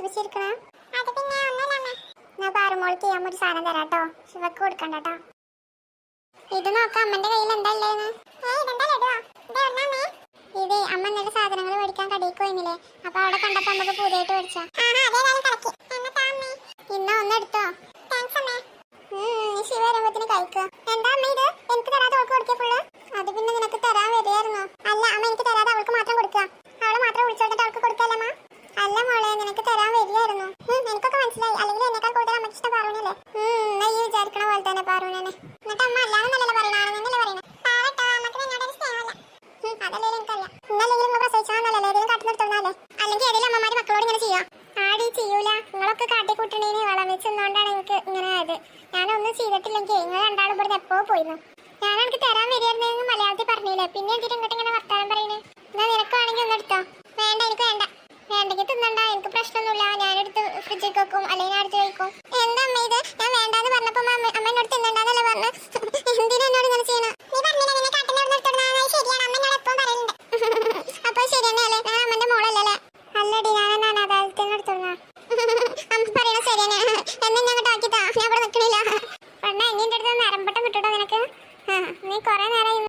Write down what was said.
വിഷമിച്ചിരിക്കണ അത് പിന്നെ കഴിക്കുക എന്താ അമ്മ ഇത് എനിക്ക് തരാതെ അവൾക്ക് കൊടുക്കുക ഫുള്ള് അത് പിന്നെ നിനക്ക് തരാൻ വരികയായിരുന്നു അല്ല അമ്മ എനിക്ക് തരാതെ അവൾക്ക് മാത്രം കൊടുക്കുക അവളെ മാത്രം വിളിച്ചോണ്ടിട്ട് അവൾക്ക് കൊടുക്കല്ലേ അമ്മ അല്ല മോളെ നിനക്ക് തരാൻ വരികയായിരുന്നു. എനിക്കൊക്കെ മനസ്സിലായി. അല്ലെങ്കിൽ എന്നെക്കാൾ കൂടുതൽ അമ്മയ്ക്ക് ഇഷ്ടം പാറൂനല്ലേ? എന്നാ ഈ വിചാരിക്കണ പോലെ തന്നെ പാറൂനെ എന്നിട്ട് അമ്മ അല്ലാന്നല്ലല്ലോ പറയണെന്നല്ലേ പറയുന്നത് അതല്ലേ എനിക്കറിയാം. ഇന്നല്ലെങ്കിൽ നിങ്ങൾ പ്രസവിച്ചാന്നല്ലേ ഏതെങ്കിലും കാട്ടിൽ അല്ലെങ്കിൽ ഏതെങ്കിലും അമ്മമാര് മക്കളോട് ഇങ്ങനെ ചെയ്യാം ആടി ചെയ്യൂല നിങ്ങളൊക്കെ കാട്ടിക്കൂട്ടണേന് വളം എനിക്ക് ഇങ്ങനെ ആയത്. ഞാനൊന്നും ചെയ്തിട്ടില്ലെങ്കിൽ നിങ്ങൾ രണ്ടാളും ഇവിടുന്ന് എപ്പോ ഞാൻ എനിക്ക് തരാൻ വരികയായിരുന്നെങ്കിൽ മലയാളത്തിൽ പറഞ്ഞില്ലേ? പിന്നെ എന്തിട്ട് ഇങ്ങോട്ട് ഇങ്ങനെ വർത്താനം പറയുന്നേ? എന്നാ നിനക്കാണെങ്കിൽ ഒന്ന് എടുത്തോ? ഫ്രിഡ്ജിൽ വെക്കും അല്ലെങ്കിൽ അടുത്ത് കഴിക്കും എന്താ അമ്മ ഇത്? ഞാൻ വേണ്ടാന്ന് പറഞ്ഞപ്പോ അമ്മ എന്നോട് തിന്നണ്ടെന്നല്ലേ പറഞ്ഞു? എന്തിനാ എന്നോട് ഇങ്ങനെ ചെയ്യണം? നീ പറഞ്ഞില്ല നിന്നെ കാട്ടിന്റെ അവിടെ നിർത്തണം ശരിയാണ് അമ്മ എന്നോട് എപ്പോഴും പറയുന്നുണ്ട് അപ്പൊ ശരി തന്നെയല്ലേ ഞാൻ അമ്മന്റെ മോളല്ലേ അല്ലടി ഞാൻ അനാഥാലയത്തിൽ നിന്ന് എടുത്തോളാം അമ്മ പറയണ ശരി തന്നെ എന്നെ ആക്കിത്താ. ഞാൻ ഇവിടെ നിൽക്കണില്ല പണ്ട എന്നെ അടുത്ത് നരമ്പട്ടം കിട്ടൂട്ടോ നിനക്ക്? നീ കുറെ നേരം